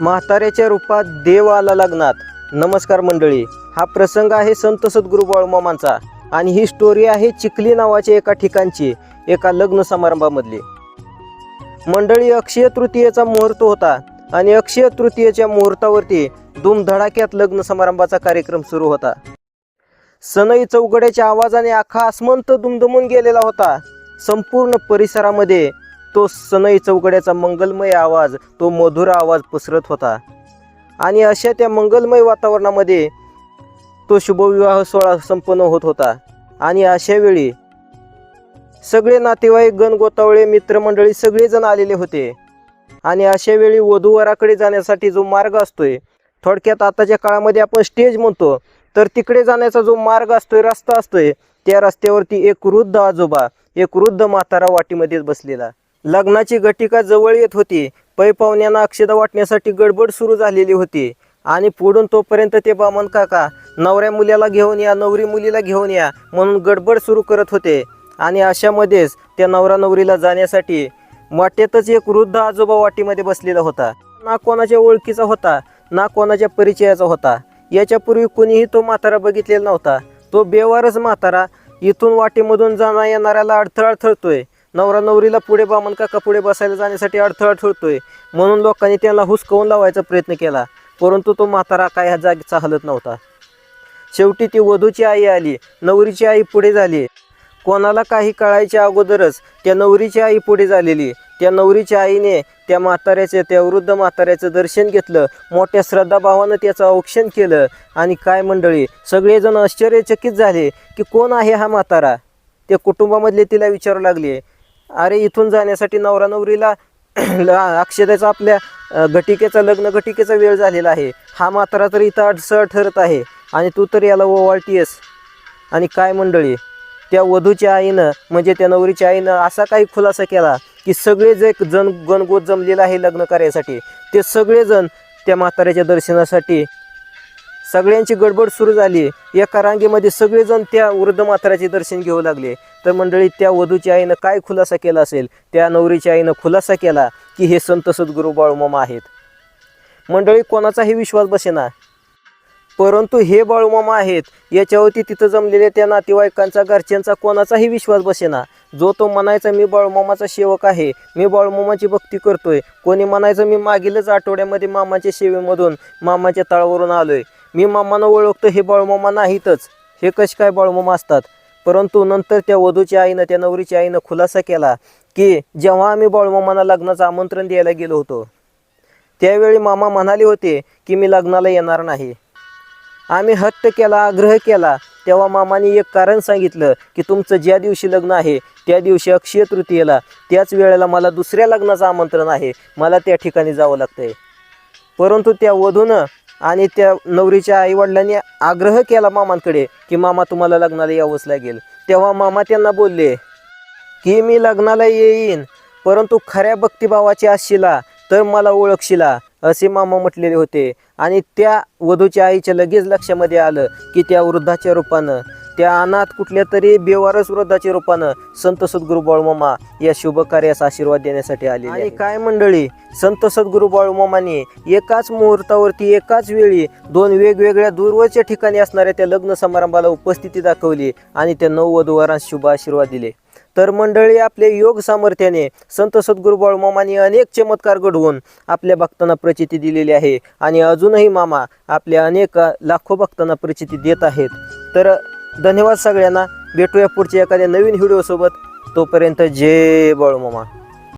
म्हाताऱ्याच्या रूपात देव आला लग्नात. नमस्कार मंडळी हा प्रसंग आहे संत सद्गुरू बाळूमामांचा आणि ही स्टोरी आहे चिखली नावाच्या एका ठिकाणची एका लग्न समारंभामधली. मंडळी अक्षय तृतीयेचा मुहूर्त होता आणि अक्षय तृतीयेच्या मुहूर्तावरती धुमधडाक्यात लग्न समारंभाचा कार्यक्रम सुरू होता. सनई चौघड्याच्या आवाजाने आखा आसमंत दुमदमून गेलेला होता. संपूर्ण परिसरामध्ये तो सनई चौकड्याचा मंगलमय आवाज तो मधुर आवाज पसरत होता. आणि अशा त्या मंगलमय वातावरणामध्ये तो शुभविवाह सोहळा संपन्न होत होता. आणि अशा वेळी सगळे नातेवाईक गण गोतावळे मित्रमंडळी सगळेजण आलेले होते. आणि अशा वेळी वधूवराकडे जाण्यासाठी जो मार्ग असतोय थोडक्यात आताच्या काळामध्ये आपण स्टेज म्हणतो तर तिकडे जाण्याचा जो मार्ग असतोय रस्ता असतोय त्या रस्त्यावरती एक वृद्ध आजोबा एक वृद्ध म्हातारा वाटीमध्येच बसलेला. लग्नाची घटिका जवळ येत होती. पै पाहुण्यांना अक्षदा वाटण्यासाठी गडबड सुरू झालेली होती. आणि पुढून तोपर्यंत ते बामन काका नवऱ्या मुलाला घेऊन या नवरी मुलीला घेऊन या म्हणून गडबड सुरू करत होते. आणि अशामध्येच त्या नवरा नवरीला जाण्यासाठी वाटेतच एक वृद्ध आजोबा वाटीमध्ये बसलेला होता. ना कोणाच्या ओळखीचा होता ना कोणाच्या परिचयाचा होता. याच्यापूर्वी कुणीही तो म्हातारा बघितलेला नव्हता. तो बेवारच म्हातारा. इथून वाटेमधून जाणं येणाऱ्याला अडथळा ठरतोय. नवरा नवरीला पुढे बामन काका पुढे बसायला जाण्यासाठी अडथळा ठरतोय. म्हणून लोकांनी त्याला हुसकवून लावायचा प्रयत्न केला. परंतु तो म्हातारा काय ह्या जागेचा हलत नव्हता. शेवटी ती वधूची आई आली. नवरीची आई पुढे झाली. कोणाला काही कळायच्या अगोदरच त्या नवरीची आई पुढे झालेली. त्या नवरीच्या आईने त्या म्हाताऱ्याचे त्या वृद्ध म्हाताऱ्याचं दर्शन घेतलं. मोठ्या श्रद्धाभावानं त्याचं औक्षण केलं. आणि काय मंडळी सगळेजण आश्चर्यचकित झाले की कोण आहे हा म्हातारा? त्या कुटुंबामधले तिला विचारू लागले. अरे इथून जाण्यासाठी नवरा नवरीला अक्षदाचा आपल्या घटिकेचा लग्न घटिकेचा वेळ झालेला आहे. हा म्हातारा तर इथं अडसळ ठरत आहे. आणि तू तर याला ओवाळतीयस. आणि काय मंडळी त्या वधूच्या आईनं म्हणजे त्या नवरीच्या आईनं असा काही खुलासा केला की सगळे जे जण गणगोत जमलेलं आहे लग्न कार्यासाठी ते सगळेजण त्या म्हाताऱ्याच्या दर्शनासाठी सगळ्यांची गडबड सुरू झाली. एका रांगेमध्ये सगळेजण त्या वृद्ध म्हाताऱ्याचे दर्शन घेऊ लागले. तर मंडळी त्या वधूच्या आईनं काय खुलासा केला असेल? त्या नवरीच्या आईनं खुलासा केला की हे संत सद्गुरू बाळूमामा आहेत. मंडळी कोणाचाही विश्वास बसेना. परंतु हे बाळूमामा आहेत याच्यावरती तिथं जमलेल्या त्या नातेवाईकांचा घरच्यांचा कोणाचाही विश्वास बसेना. जो तो म्हणायचा मी बाळूमामाचा सेवक आहे मी बाळूमामाची भक्ती करतोय. कोणी म्हणायचं मी मागीलच आठवड्यामध्ये मामाच्या सेवेमधून मामाच्या तळावरून आलोय. मी मामानं ओळखतो हे बाळूमामा नाहीतच. हे कसे काय बाळूमामा असतात? परंतु नंतर त्या वधूच्या आईनं त्या नवरीच्या आईनं खुलासा केला की जेव्हा आम्ही बाळूमामांना लग्नाचं आमंत्रण द्यायला गेलो होतो त्यावेळी मामा म्हणाले होते की मी लग्नाला येणार नाही. आम्ही हट्ट केला आग्रह केला. तेव्हा मामाने एक कारण सांगितलं की तुमचं ज्या दिवशी लग्न आहे त्या दिवशी अक्षय तृतीयेला. त्याच वेळेला मला दुसऱ्या लग्नाचं आमंत्रण आहे. मला त्या ठिकाणी जावं लागतंय. परंतु त्या वधूनं आणि त्या नवरीच्या आईवडिलांनी आग्रह केला मामांकडे की मामा तुम्हाला लग्नाला यावंच लागेल. तेव्हा मामा त्यांना बोलले की मी लग्नाला येईन परंतु खऱ्या भक्तिभावाची असशिला तर मला ओळखशिला असे मामा म्हटलेले होते. आणि त्या वधूच्या आईच्या लगेच लक्षामध्ये आलं की त्या वृद्धाच्या रूपानं त्या अनाथ कुठल्या तरी बेवारस वृद्धाच्या रूपानं संत सद्गुरू बाळूमामा या शुभ कार्यास आशीर्वाद देण्यासाठी आले आणि काय मंडळी संत सद्गुरू बाळूमामाने एकाच मुहूर्तावरती एकाच वेळी दोन वेगवेगळ्या दूरवरच्या ठिकाणी असणाऱ्या त्या लग्न समारंभाला उपस्थिती दाखवली आणि त्या नऊ वधूवरांस शुभ आशीर्वाद दिले. तर मंडळी आपले योग सामर्थ्याने संत सद्गुरू बाळूमामाने अनेक चमत्कार घडवून आपल्या भक्तांना प्रचिती दिलेली आहे. आणि अजूनही मामा आपल्या अनेक लाखो भक्तांना प्रचिती देत आहेत. तर धन्यवाद सगळ्यांना. भेटूया पुढच्या एखाद्या नवीन व्हिडिओसोबत. तोपर्यंत जय बळमामा.